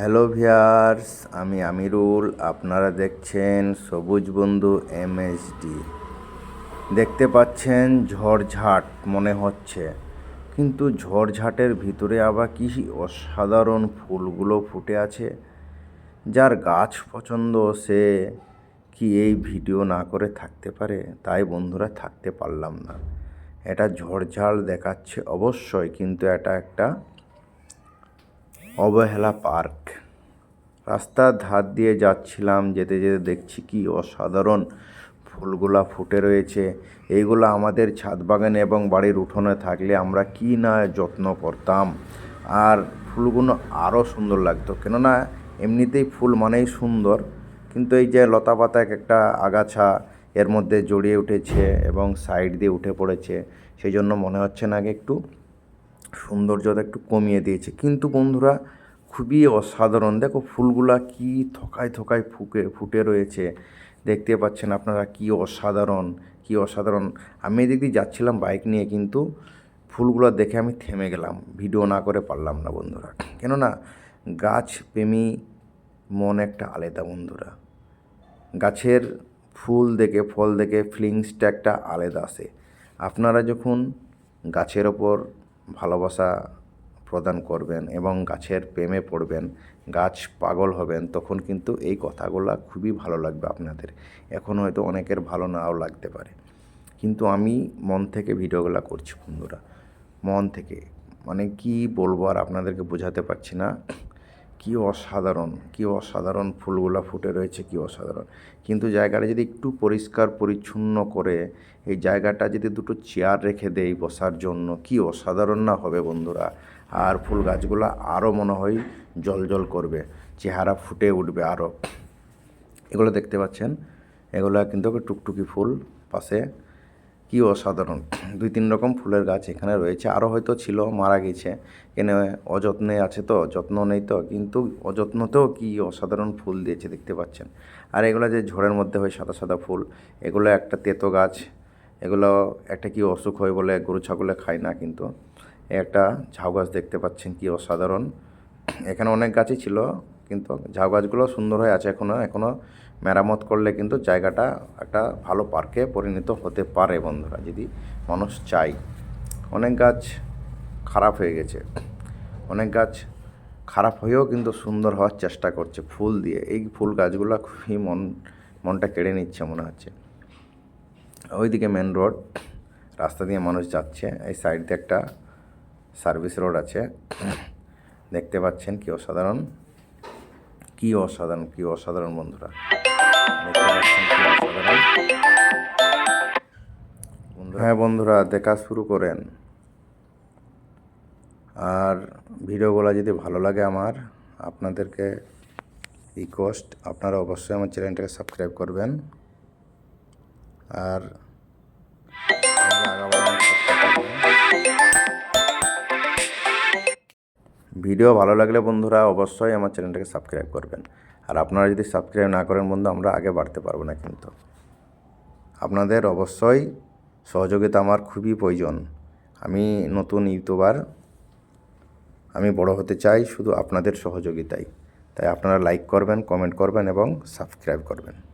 Hello viewers, আমি আমিরুল। আপনারা দেখছেন সবুজ বন্ধু এমএসডি দেখতে পাচ্ছেন ঝড়ঝাট মনে হচ্ছে, কিন্তু ঝড়ঝাটের ভিতরে আবার কি অসাধারণ ফুলগুলো ফুটে আছে, যার গাছ পছন্দ সে কি এই ভিডিও না করে থাকতে পারে? তাই বন্ধুরা, থাকতে পারলাম না। এটা ঝড়ঝাড় দেখাচ্ছে অবশ্যই, কিন্তু এটা একটা অবহেলা পার্ক। রাস্তার ধার দিয়ে যাচ্ছিলাম, যেতে যেতে দেখছি কি অসাধারণ ফুলগুলা ফুটে রয়েছে। এইগুলো আমাদের ছাদ বাগানে এবং বাড়ির উঠোনে থাকলে আমরা কি না যত্ন করতাম। আর ফুলগুলো আরও সুন্দর লাগতো। কেননা এমনিতেই ফুল মানেই সুন্দর, কিন্তু এই যে লতা পাতা এক একটা আগাছা এর মধ্যে জড়িয়ে উঠেছে এবং সাইড দিয়ে উঠে পড়েছে, সেই জন্য মনে হচ্ছে না আগে একটু সৌন্দর্যতা একটু কমিয়ে দিয়েছে। কিন্তু বন্ধুরা, খুবই অসাধারণ। দেখো ফুলগুলা কি থকায় থকায় ফুকে, ফুটে রয়েছে। দেখতে পাচ্ছেন আপনারা কি অসাধারণ কি অসাধারণ। আমি এদিক দিয়ে যাচ্ছিলাম বাইক নিয়ে, কিন্তু ফুলগুলো দেখে আমি থেমে গেলাম। ভিডিও না করে পারলাম না বন্ধুরা। কেননা, গাছ প্রেমী মন একটা আলাদা বন্ধুরা। গাছের ফুল দেখে, ফল দেখে ফিলিংসটা একটা আলাদা আসে। আপনারা যখন গাছের ওপর ভালোবাসা প্রদান করবেন এবং গাছের প্রেমে পড়বেন, গাছ পাগল হবেন, তখন কিন্তু এই কথাগুলো খুবই ভালো লাগবে আপনাদের। এখন হয়তো অনেকের ভালো নাও লাগতে পারে। কিন্তু আমি মন থেকে ভিডিওগুলো করছি বন্ধুরা। মন থেকে। মানে কি বলব আর আপনাদেরকে বোঝাতে পারছি না। কি অসাধারণ কি অসাধারণ ফুলগুলো ফুটে রয়েছে, কি অসাধারণ। কিন্তু জায়গাটা যদি একটু পরিষ্কার পরিচ্ছন্ন করে, এই জায়গাটা যদি দুটো চেয়ার রেখে দেই বসার জন্য, কি অসাধারণ না হবে বন্ধুরা? আর ফুল গাছগুলো আরও মনে হয় জল জল করবে, চেহারা ফুটে উঠবে আরও এগুলো দেখতে পাচ্ছেন? এগুলো কিন্তু টুকটুকি ফুল পাশে কি অসাধারণ। দুই তিন রকম ফুলের গাছ এখানে রয়েছে। আরও হয়তো ছিল, মারা গেছে। কেন অযত্নে আছে তো, যত্ন নেই তো, কিন্তু অযত্নতেও কি অসাধারণ ফুল দিয়েছে দেখতে পাচ্ছেন। আর এগুলো যে ঝড়ের মধ্যে হয় সাদা সাদা ফুল, এগুলো একটা তেতো গাছ। এগুলো একটা কি অসুখ হয় বলে গরু ছাগলে খায় না কিন্তু। একটা ঝাউ গাছ দেখতে পাচ্ছেন কি অসাধারণ। এখানে অনেক গাছই ছিল, কিন্তু ঝাউ গাছগুলো সুন্দর হয়ে আছে এখনও এখনও মেরামত করলে কিন্তু জায়গাটা একটা ভালো পার্কে পরিণত হতে পারে বন্ধুরা, যদি মানুষ চাই অনেক গাছ খারাপ হয়ে গেছে। অনেক গাছ খারাপ হয়েও কিন্তু সুন্দর হওয়ার চেষ্টা করছে ফুল দিয়ে। এই ফুল গাছগুলো খুবই মন, মনটা কেড়ে নিচ্ছে মনে হচ্ছে। ওইদিকে মেন রোড রাস্তা দিয়ে মানুষ যাচ্ছে। এই সাইড দিয়ে একটা সার্ভিস রোড আছে। দেখতে পাচ্ছেন কি অসাধারণ। কি অসাধারণ কি অসাধারণ বন্ধুরা। হ্যাঁ বন্ধুরা, দেখা শুরু করেন। আর ভিডিওগুলো যদি ভালো লাগে আমার, আপনাদেরকে রিকোয়েস্ট আপনারা অবশ্যই আমার চ্যানেলটাকে সাবস্ক্রাইব করবেন। আর ভিডিও ভালো লাগলে বন্ধুরা, অবশ্যই আমার চ্যানেলটাকে সাবস্ক্রাইব করবেন। আর আপনারা যদি সাবস্ক্রাইব না করেন বন্ধু, আমরা আগে বাড়তে পারব না কিন্তু। আপনাদের অবশ্যই সহযোগিতা আমার খুবই প্রয়োজন। আমি নতুন ইউটিউবার, আমি বড় হতে চাই শুধু আপনাদের সহযোগিতায়। তাই আপনারা লাইক করবেন কমেন্ট করবেন এবং সাবস্ক্রাইব করবেন।